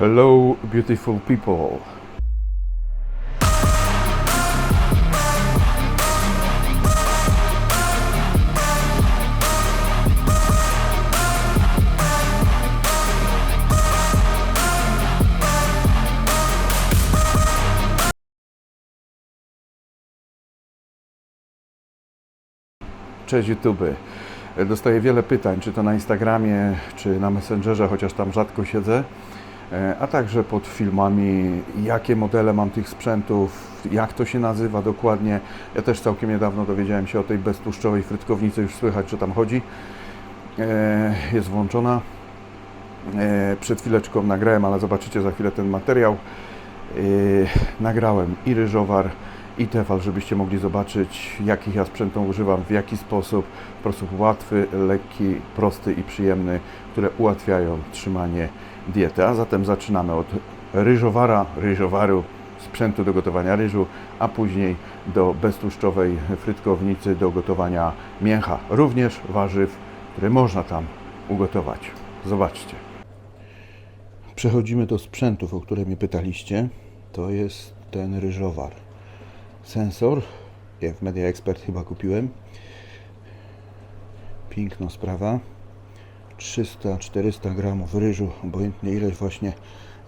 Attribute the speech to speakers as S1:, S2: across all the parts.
S1: Hello, beautiful people. Cześć YouTube. Dostaję wiele pytań, czy to na Instagramie, czy na Messengerze, chociaż tam rzadko siedzę, a także pod filmami, jakie modele mam tych sprzętów, jak to się nazywa dokładnie. Ja też całkiem niedawno dowiedziałem się o tej beztłuszczowej frytkownicy, już słychać, że tam chodzi. E, Jest włączona. E, Przed chwileczką nagrałem, ale zobaczycie za chwilę ten materiał. E, Nagrałem i ryżowar, i tefal, żebyście mogli zobaczyć, jakich ja sprzętów używam, w jaki sposób, w łatwy, lekki, prosty i przyjemny, które ułatwiają trzymanie diety. A zatem zaczynamy od ryżowara, ryżowaru, sprzętu do gotowania ryżu, a później do beztłuszczowej frytkownicy do gotowania mięcha, również warzyw, które można tam ugotować. Zobaczcie. Przechodzimy do sprzętów, o które mnie pytaliście. To jest ten ryżowar. Sensor, w Media Expert chyba kupiłem. Piękna sprawa. 300-400 gramów ryżu, obojętnie ileś właśnie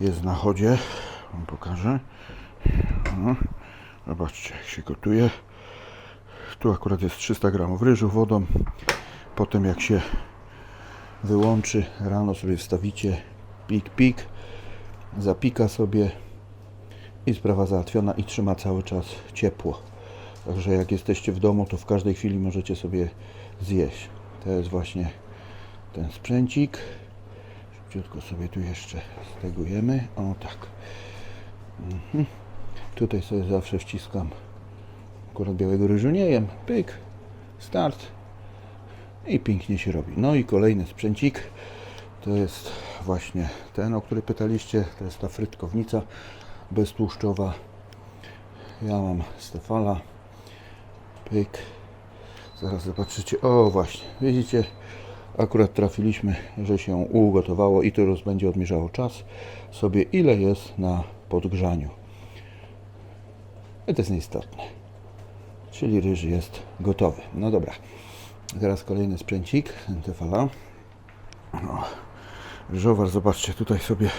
S1: jest na chodzie. Wam pokażę. O, zobaczcie, jak się gotuje. Tu akurat jest 300 gramów ryżu wodą. Potem jak się wyłączy, rano sobie wstawicie pik, pik, zapika sobie i sprawa załatwiona i trzyma cały czas ciepło. Także jak jesteście w domu, to w każdej chwili możecie sobie zjeść. To jest właśnie ten sprzęcik. Szybciutko sobie tu jeszcze stegujemy. O tak. Mhm. Tutaj sobie zawsze wciskam. Akurat białego ryżu nie jem. Pyk. Start. I pięknie się robi. No i kolejny sprzęcik. To jest właśnie ten, o który pytaliście. To jest ta frytkownica beztłuszczowa. Ja mam Stefala. Pyk. Zaraz zobaczycie. O właśnie, widzicie? Akurat trafiliśmy, że się ugotowało i już będzie odmierzało czas sobie ile jest na podgrzaniu. I to jest nieistotne. Czyli ryż jest gotowy. No dobra. Teraz kolejny sprzęcik. Tefala. No. Zobaczcie, tutaj sobie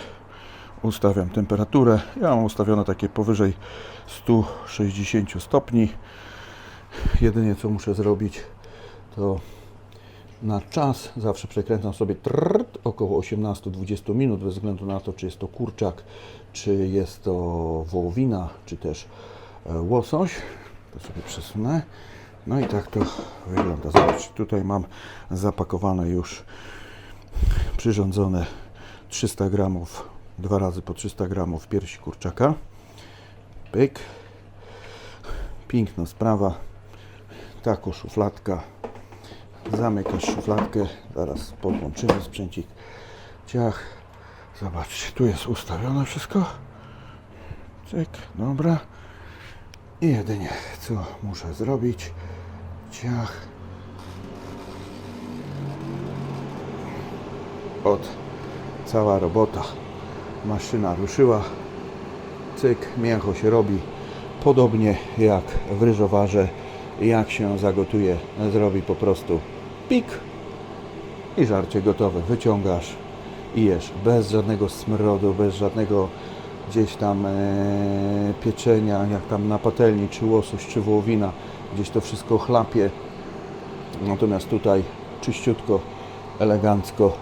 S1: ustawiam temperaturę. Ja mam ustawione takie powyżej 160 stopni. Jedynie co muszę zrobić to na czas zawsze przekręcam sobie trrrt, około 18-20 minut bez względu na to czy jest to kurczak, czy jest to wołowina, czy też e, łosoś. To sobie przesunę. No i tak to wygląda. Zobaczcie, tutaj mam zapakowane już przyrządzone 300 gramów, dwa razy po 300 gramów piersi kurczaka. Pyk. Piękna sprawa. Taką szufladka. Zamykasz szufladkę. Zaraz podłączymy sprzęcik. Ciach. Zobaczcie, tu jest ustawione wszystko. Cyk, dobra. I jedynie co muszę zrobić. Ciach. Od cała robota. Maszyna ruszyła. Cyk, mięcho się robi. Podobnie jak w ryżowarze, jak się zagotuje, zrobi po prostu pik i żarcie gotowe. Wyciągasz i jesz bez żadnego smrodu, bez żadnego gdzieś tam e, pieczenia, jak tam na patelni, czy łosoś, czy wołowina, gdzieś to wszystko chlapie. Natomiast tutaj czyściutko, elegancko.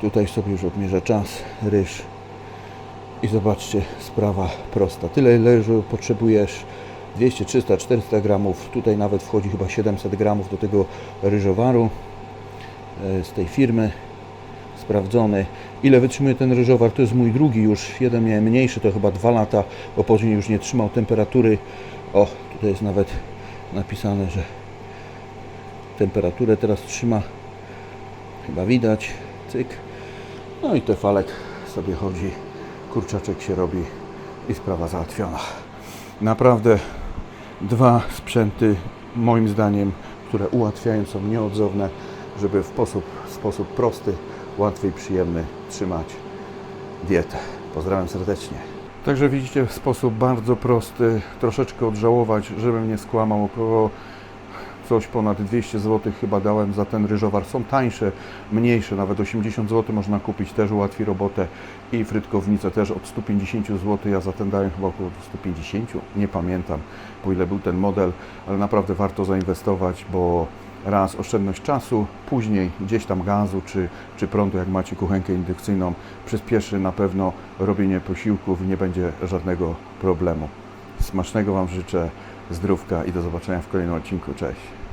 S1: Tutaj sobie już odmierzę czas, ryż. I zobaczcie, sprawa prosta. Tyle ryżu potrzebujesz, 200, 300, 400 gramów. Tutaj nawet wchodzi chyba 700 gramów do tego ryżowaru e, z tej firmy. Sprawdzony. Ile wytrzymuje ten ryżowar? To jest mój drugi już. Jeden miałem mniejszy, to chyba 2 lata, bo później już nie trzymał temperatury. O, tutaj jest nawet napisane, że temperaturę teraz trzyma. Chyba widać. Cyk. No i tefalek sobie chodzi, kurczaczek się robi i sprawa załatwiona. Naprawdę dwa sprzęty, moim zdaniem, które ułatwiają, są nieodzowne, żeby w sposób, sposób prosty, łatwy i przyjemny trzymać dietę. Pozdrawiam serdecznie. Także widzicie, w sposób bardzo prosty, troszeczkę odżałować, żebym nie skłamał, około coś ponad 200 zł chyba dałem za ten ryżowar. Są tańsze, mniejsze, nawet 80 zł można kupić, też ułatwi robotę i frytkownicę też od 150 zł, ja za ten dałem chyba około 150, nie pamiętam po ile był ten model, ale naprawdę warto zainwestować, bo raz oszczędność czasu, później gdzieś tam gazu czy, czy prądu, jak macie kuchenkę indukcyjną, przyspieszy na pewno robienie posiłków i nie będzie żadnego problemu. Smacznego Wam życzę, zdrówka i do zobaczenia w kolejnym odcinku. Cześć!